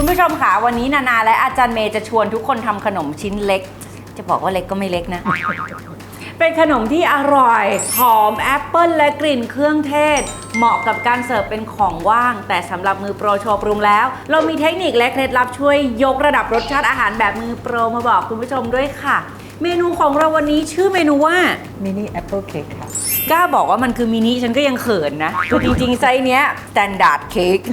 คุณผู้ชมค่ะวันนี้นานาและอาจารย์เมย์จะชวนทุกคนทำขนมชิ้นเล็ก จะบอกว่าเล็กก็ไม่เล็กนะ เป็นขนมที่อร่อยหอมแอปเปิลและกลิ่นเครื่องเทศ เหมาะกับการเสิร์ฟเป็นของว่าง แต่สำหรับมือโปรโชว์ปรุงแล้ว เรามีเทคนิคและเคล็ดลับช่วยยกระดับรสชาติอาหารแบบมือโปรมาบอกคุณผู้ชมด้วยค่ะ เมนูของเราวันนี้ชื่อเมนูว่า มินิแอปเปิลเค้กค่ะ กล้าบอกว่ามันคือมินิฉันก็ยังเขินนะคือจริงๆไซส์เนี้ย standard cake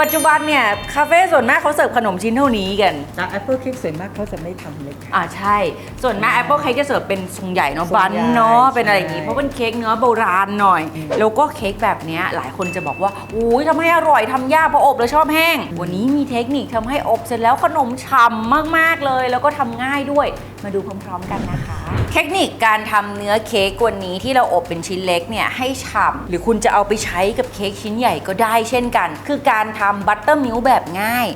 ปัจจุบันเนี่ย คาเฟ่ส่วนมากเขาเสิร์ฟขนมชิ้นเท่านี้กัน แต่แอปเปิลเค้กส่วนมากเขาจะไม่ทำเล็กค่ะ อ่าใช่ ส่วนมาก Apple Cake จะเสิร์ฟเป็นทรงใหญ่เนาะทรงบันใหญ่เนาะใช่เป็นอะไรอย่างงี้เพราะเป็นเค้กเนื้อโบราณหน่อยแล้วก็เค้กแบบเนี้ยหลายคนจะบอกว่าอุ้ยทำให้อร่อยทำยากเพราะอบแล้วชอบแห้ง วันนี้มีเทคนิคทำให้อบเสร็จแล้วขนมฉ่ำมากๆเลย แล้วก็ทำง่ายด้วย มาดูพร้อมๆกันนะคะ เทคนิคการทำเนื้อเค้กวันนี้ที่เราอบเป็นชิ้นเล็กเนี่ยให้ฉ่ำหรือคุณจะเอาไปใช้กับเค้กชิ้นใหญ่ก็ได้เช่นกัน คือการทำบัตเตอร์มิลแบบง่าย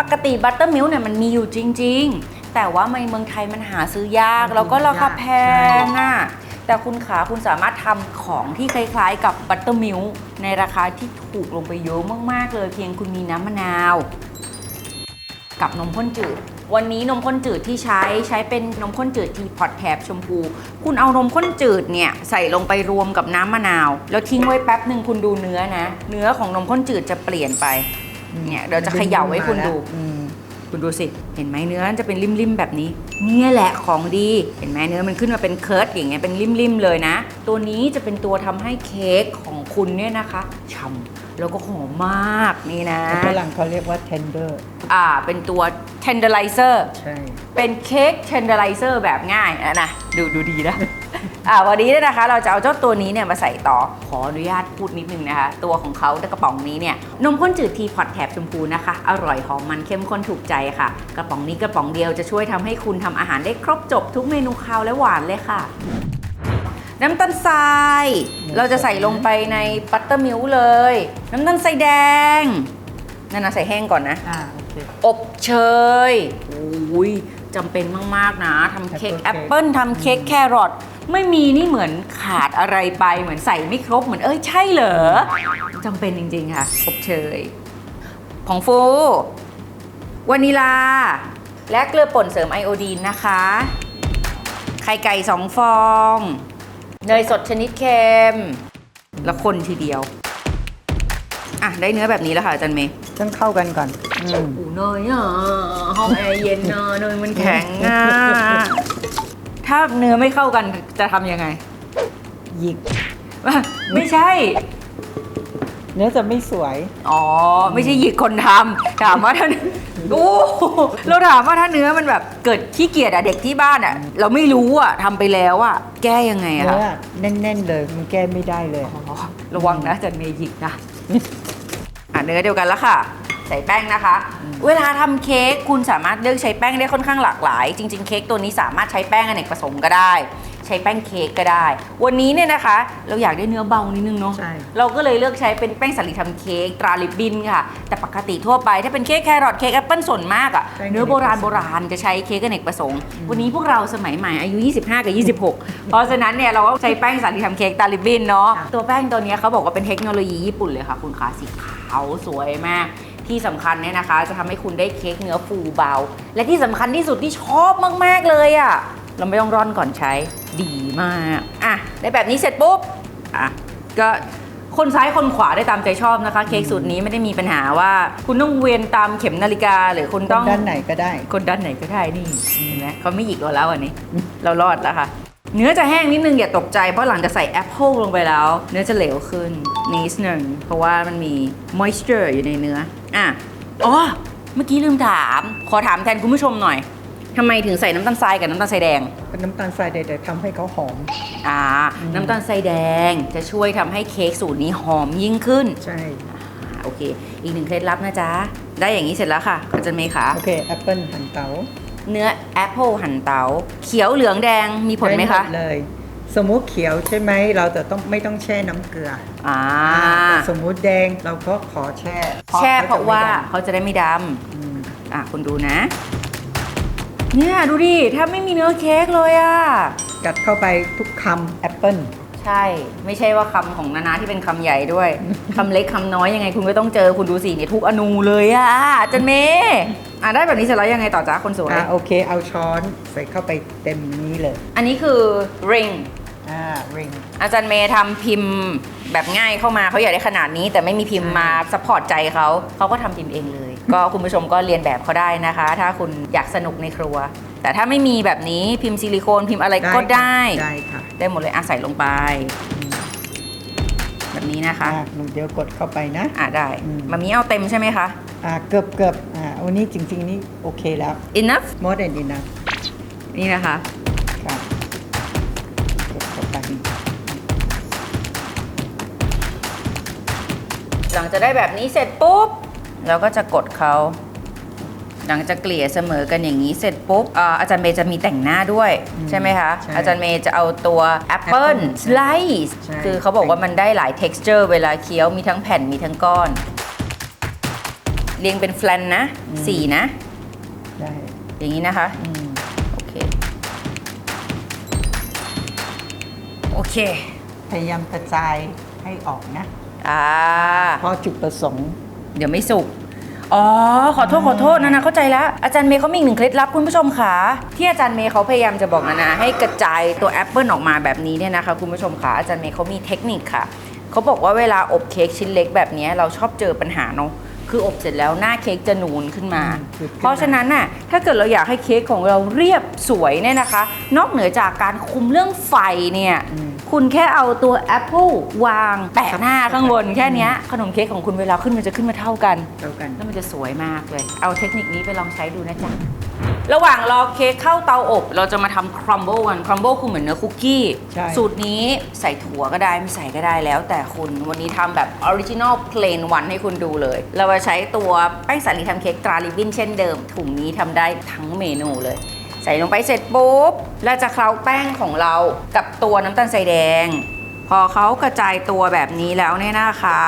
ปกติบัตเตอร์มิลเนี่ยมันมีอยู่จริง ๆ แต่ว่าในเมืองไทยมันหาซื้อยาก แล้วก็ราคาแพงอะแต่คุณขาคุณสามารถทำของที่คล้ายๆ กับบัตเตอร์มิลในราคาที่ถูกลงไปเยอะมากๆเลย เพียงคุณมีน้ำมะนาว กับนมข้นจืด วันนี้นมข้นจืดที่ใช้ใช้เป็นนมข้นจืดทีพอตแถบชมพู คุณเอานมข้นจืดเนี่ยใส่ลงไปรวมกับน้ำมะนาว แล้วทิ้งไว้แป๊บหนึ่งคุณดูเนื้อนะ เนื้อของนมข้นจืดจะเปลี่ยนไปเนี่ยเดี๋ยวจะเขย่าให้คุณดู อืม คุณดูสิ เห็นไหมเนื้อจะเป็นริมๆแบบนี้ เนี่ยแหละของดี เห็นไหมเนื้อมันขึ้นมาเป็นเคิร์ดอย่างเงี้ยเป็นริมๆเลยนะ ตัวนี้จะเป็นตัวทำให้เค้กของคุณเนี่ยนะคะฉ่ำแล้วก็หอมมากนี่นะแต่ฝรั่งเขาเรียกว่า tender อ่า เป็นตัว tenderizer ใช่ เป็นเค้ก tenderizer แบบง่ายอะนะดูดูดีนะ อ่าวันนี้เนี่ยนะคะเราจะเอาเจ้าตัวนี้เนี่ยมาใส่ต่อขออนุญาตพูดนิดนึงนะคะ ตัวของเขาในกระป๋องนี้เนี่ยนมข้นจืดทีพอตแถบชมพูนะคะ อร่อยหอมมันเข้มข้นถูกใจค่ะ กระป๋องนี้กระป๋องเดียวจะช่วยทำให้คุณทำอาหารได้ครบจบทุกเมนูคาวและหวานเลยค่ะ น้ำตาลทราย เราจะใส่ลงไปในบัตเตอร์มิลค์เลย น้ำตาลทรายแดงนั่นนะใส่แห้งก่อนนะอ่าโอเคอบเชยโอ้ยจำเป็นมาก ๆ นะทำเค้กแอ Apple ปเปิลทำเค้กแครอท ไม่มีนี่เหมือนขาดอะไรไปเหมือนใส่ไม่ครบเหมือนเอ้ยใช่เหรอจำเป็นจริงๆค่ะอบเชยของฟูวานิลา และเกลือป่นเสริมไอโอดีนนะคะ ไข่ไก่สองฟองเนยสดชนิดเค็มแล้วคนทีเดียว อะ ได้เนื้อแบบนี้แล้วค่ะอาจันเมย์ต้องเข้ากันก่อน อืมอูเนยอะห้องแอร์เย็นเนอะเนยมันแข็งอะ ถ้าเนื้อไม่เข้ากันจะทำยังไง หยิก ไม่ใช่ เนื้อจะไม่สวย อ๋อ ไม่ใช่หยิกคนทำถามว่าถ้าโอ้เราถามว่าถ้าเนื้อมันแบบเกิดขี้เกียจอะเด็กที่บ้านอะเราไม่รู้อะทำไปแล้วอะแก้ยังไงอะเนื้คะอแน่นๆเลยมันแก้ไม่ได้เลยอ๋อระวังนะจะเมย์หยิกนะอะเนื้อเดียวกันแล้วค่ะ ใส่แป้งนะคะ เวลาทำเค้กคุณสามารถเลือกใช้แป้งได้ค่อนข้างหลากหลาย จริง ๆ เค้กตัวนี้สามารถใช้แป้งอเนกประสงค์ก็ได้ ใช้แป้งเค้กก็ได้ วันนี้เนี่ยนะคะ เราอยากได้เนื้อเบานิดนึงเนาะใช่เราก็เลยเลือกใช้เป็นแป้งสาลีทำเค้กตราลิบบินค่ะ แต่ปกติทั่วไปถ้าเป็นเค้กแครอทเค้กแอปเปิลส่วนมากอะเนื้อโบราณโบราณจะใช้เค้กอเนกประสงค์ วันนี้พวกเราสมัยใหม่อายุ 25 กับ 26 เพราะฉะนั้นเนี่ยเราก็ใช้แป้งสาลีทำเค้กตราลิบบินเนาะตัวแป้งตัวเนี้ยเขาบอกว่าเป็นเทคโนโลยีญี่ปุ่นเลยค่ะคุณคะสีขาวสวยมาก ที่สำคัญเนี่ยนะคะ จะทำให้คุณได้เค้กเนื้อฟูเบา และที่สำคัญที่สุดที่ชอบมาก ๆ เลยอะ่ะ เราไม่ต้องร่อนก่อนใช้ ดีมาก อะ ได้แบบนี้เสร็จปุ๊บ อะ ก็คนซ้ายคนขวาได้ตามใจชอบนะคะ เค้กสูตรนี้ไม่ได้มีปัญหาว่า คุณต้องเวียนตามเข็มนาฬิกา หรือคุณต้องด้านไหนก็ได้ คนด้านไหนก็ได้นี่เห็นไหมเขาไม่หยิกเราแล้วอันนี้ เรารอดแล้วค่ะ เนื้อจะแห้งนิดนึงอย่าตกใจเพราะหลังจะใส่แอปเปิลลงไปแล้ว เนื้อจะเหลวขึ้นนิดหนึ่งเพราะว่ามันมี moisture อยู่ในเนื้ออะอ๋อเมื่อกี้ลืมถาม ขอถามแทนคุณผู้ชมหน่อยทำไมถึงใส่น้ำตาลทรายกับน้ำตาลทรายแดงน้ำตาลทรายใดๆทำให้เขาหอม อ่า น้ำตาลทรายแดงจะช่วยทำให้เค้กสูตรนี้หอมยิ่งขึ้น ใช่อ่าโอเค อีกหนึ่งเคล็ดลับนะจ๊ะ ได้อย่างนี้เสร็จแล้วค่ะอาจารย์เมย์คะโอเคแอปเปิลหั่นเตา เนื้อแอปเปิลหั่นเตาเขียวเหลืองแดงมีผลไหมคะด้ดเลย สมมุติเขียวใช่ไหมเราจะต้องไม่ต้องแช่น้ำเกลืออ่าแต่สมมุติแดงเราก็ขอแช่ แช่เพราะว่าขเขาจะได้ไม่ดจะไม่ดำอืมำอะคุณดูนะ เนี่ยดูดิแทบไม่มีเนื้อเค้กเลยอะกัดเข้าไปทุกคำแอปเปิลใช่ ไม่ใช่ว่าคำของนานาที่เป็นคำใหญ่ด้วยคำเล็กคำน้อยยังไงคุณก็ต้องเจอคุณดูสิเนี่ยทุกอนูเลยอะอาจันเมย์ อะได้แบบนี้เสร็จแล้วยังไงต่อจ้าคนสวย อ่าโอเค เอาช้อนใส่เข้าไปเต็มนี้เลย อันนี้คือ ring อ่า ring อาจารย์เมย์ทำพิมพ์แบบง่ายเข้ามาเขาอยากได้ขนาดนี้ แต่ไม่มีพิมพ์มาซัพพอร์ตใจเขาเขาก็ทำพิมพ์เองเลย ก็คุณผู้ชมก็เรียนแบบเขาได้นะคะ ถ้าคุณอยากสนุกในครัว แต่ถ้าไม่มีแบบนี้พิมพ์ซิลิโคนพิมพ์อะไรก็ได้ ได้ค่ะได้หมดเลยอะใส่ลงไป แบบนี้นะคะ อ่าหนูเดี๋ยวกดเข้าไปนะ อะได้อืม มามีเอาเต็มใช่ไหมคะ อ่าเกือบเกือบอ่าวันนี้จริง ๆ นี่โอเคแล้ว enough more than enough นี่นะคะ ค่ะกดเข้าไปหลังจากได้แบบนี้เสร็จปุ๊บเราก็จะกดเขา หลังจากเกลี่ยเสมอกันอย่างนี้เสร็จปุ๊บอ่าอาจารย์เมย์จะมีแต่งหน้าด้วยอืมใช่ไหมคะ ใช่อาจารย์เมย์จะเอาตัวแอปเปิล Apple สไลซ์ใช่ คือเขาบอกว่ามันได้หลาย texture เวลาเคี้ยวมีทั้งแผ่นมีทั้งก้อน เรียงเป็นแฟลนนะสี่นะ ได้อย่างนี้นะคะอืมโอเค โอเค พยายามกระจายให้ออกนะอ่าเพราะจุดประสงค์ เดี๋ยวไม่สุกอ๋อ ขอโทษขอโทษนานาเข้าใจแล้ว อาจารย์เมย์เขามีอีกหนึ่งเคล็ดลับคุณผู้ชมค่ะที่อาจารย์เมย์เขาพยายามจะบอกนานาให้กระจายตัวแอปเปิลออกมาแบบนี้เนี่ยนะคะคุณผู้ชมค่ะอาจารย์เมย์เขามีเทคนิคค่ะเขาบอกว่าเวลาอบเค้กชิ้นเล็กแบบนี้เราชอบเจอปัญหาเนาะ คืออบเสร็จแล้วหน้าเค้กจะนูนขึ้นมาอืมคือขึ้นมา เพราะฉะนั้นน่ะถ้าเกิดเราอยากให้เค้กของเราเรียบสวยเนี่ยนะคะ นอกเหนือจากการคุมเรื่องไฟเนี่ยอืมคุณแค่เอาตัวแอปเปิลวางแปะหน้าข้างบนแค่เนี้ยขนมเค้กของคุณเวลาขึ้นมันจะขึ้นมาเท่ากันเท่ากันแล้วมันจะสวยมากเลย เอาเทคนิคนี้ไปลองใช้ดูนะจ๊ะ ระหว่างรอเค้กเข้าเตาอบ เราจะมาทำครัมเบิลกันครัมเบิลคือเหมือนเนื้อคุกกี้ ใช่ สูตรนี้ใส่ถั่วก็ได้ไม่ใส่ก็ได้แล้ว แต่คุณวันนี้ทำแบบออริจินอลเพลนวันให้คุณดูเลย เราจะใช้ตัวแป้งสาลีทำเค้กตราลิบบินเช่นเดิม ถุงนี้ทำได้ทั้งเมนูเลย ใส่ลงไปเสร็จปุ๊บเราจะเคล้าแป้งของเรากับตัวน้ำตาลทรายแดง พอเขากระจายตัวแบบนี้แล้วเนี่ยนะคะ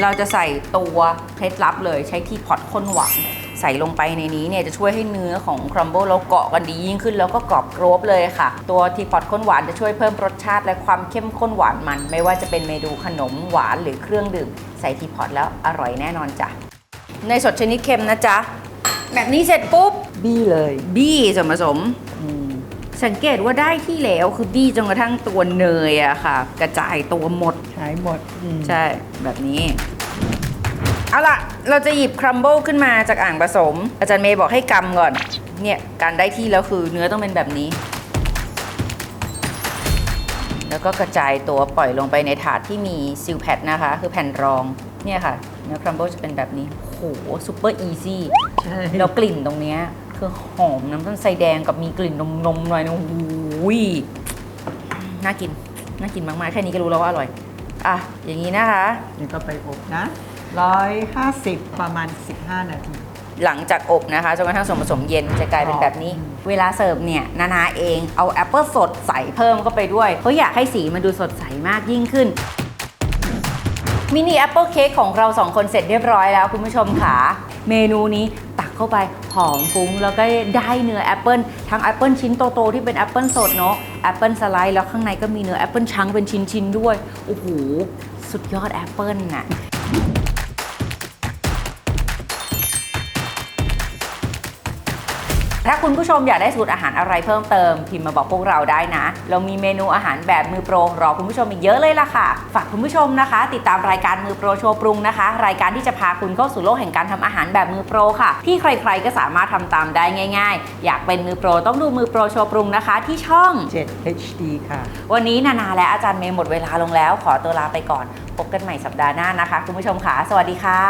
เราจะใส่ตัวเคล็ดลับเลยใช้ที่พอตข้นหวาน ใส่ลงไปในนี้เนี่ยจะช่วยให้เนื้อของครัมเบิลเราเกาะกันดียิ่งขึ้นแล้วก็กรอบกรอบเลยค่ะ ตัวทีพอตข้นหวานจะช่วยเพิ่มรสชาติและความเข้มข้นหวานมัน ไม่ว่าจะเป็นเมนูขนมหวานหรือเครื่องดื่ม ใส่ทีพอตแล้วอร่อยแน่นอนจ้ะเนยสดชนิดเค็มนะจ๊ะแบบนี้เสร็จปุ๊บบี้เลยบี้ส่วนผสมอืมสังเกตว่าได้ที่แล้วคือบี้จนกระทั่งตัวเนยอะค่ะ กระจายตัวหมดหายหมดอืมใช่แบบนี้ เอาล่ะ เราจะหยิบครัมเบิลขึ้นมาจากอ่างผสม อาจารย์เมย์บอกให้กำก่อน เนี่ย การได้ที่แล้วคือเนื้อต้องเป็นแบบนี้ แล้วก็กระจายตัวปล่อยลงไปในถาดที่มีซิลแพดนะคะ คือแผ่นรอง เนี่ยค่ะ เนื้อครัมเบิลจะเป็นแบบนี้โอ้โหซูเปอร์อีซี่ใช่แล้วกลิ่นตรงเนี้ยคือหอมน้ำตาลทรายแดงกับมีกลิ่นนมนมๆหน่อยนะโอ้โหยน่ากิน น่ากินมากๆ แค่นี้ก็รู้แล้วว่าอร่อย อะ อย่างนี้นะคะนี่ก็ไปอบนะ ร้อยห้าสิบประมาณ 15 นาที หลังจากอบนะคะจนกระทั่งส่วนผสมเย็นจะกลายเป็นแบบนี้อืมเวลาเสิร์ฟเนี่ยนานาเองเอาแอปเปิลสดใส่เพิ่มเข้าไปด้วยเพราะอยากให้สีมันดูสดใสมากยิ่งขึ้นมินิแอปเปิลเค้กของเราสองคนเสร็จเรียบร้อยแล้วคุณผู้ชมค่ะ เมนูนี้ตักเข้าไปหอมฟุ้ง แล้วก็ได้เนื้อแอปเปิลทั้งแอปเปิลชิ้นโตๆที่เป็นแอปเปิลสดเนาะแอปเปิลสไลด์แล้วข้างในก็มีเนื้อแอปเปิลชั้งเป็นชิ้นๆด้วย โอ้โห สุดยอดแอปเปิลน่ะ ถ้าคุณผู้ชมอยากได้สูตรอาหารอะไรเพิ่มเติม พิมพ์มาบอกพวกเราได้นะ เรามีเมนูอาหารแบบมือโปรรอคุณผู้ชมอีกเยอะเลยล่ะค่ะ ฝากคุณผู้ชมนะคะ ติดตามรายการมือโปรโชว์ปรุงนะคะ รายการที่จะพาคุณเข้าสู่โลกแห่งการทำอาหารแบบมือโปรค่ะ ที่ใครๆก็สามารถทำตามได้ง่าย ๆ อยากเป็นมือโปรต้องดูมือโปรโชว์ปรุงนะคะ ที่ช่อง 7 HD ค่ะ วันนี้นานาและอาจารย์เมย์หมดเวลาลงแล้ว ขอตัวลาไปก่อน พบกันใหม่สัปดาห์หน้านะคะ คุณผู้ชมค่ะ สวัสดีค่ะ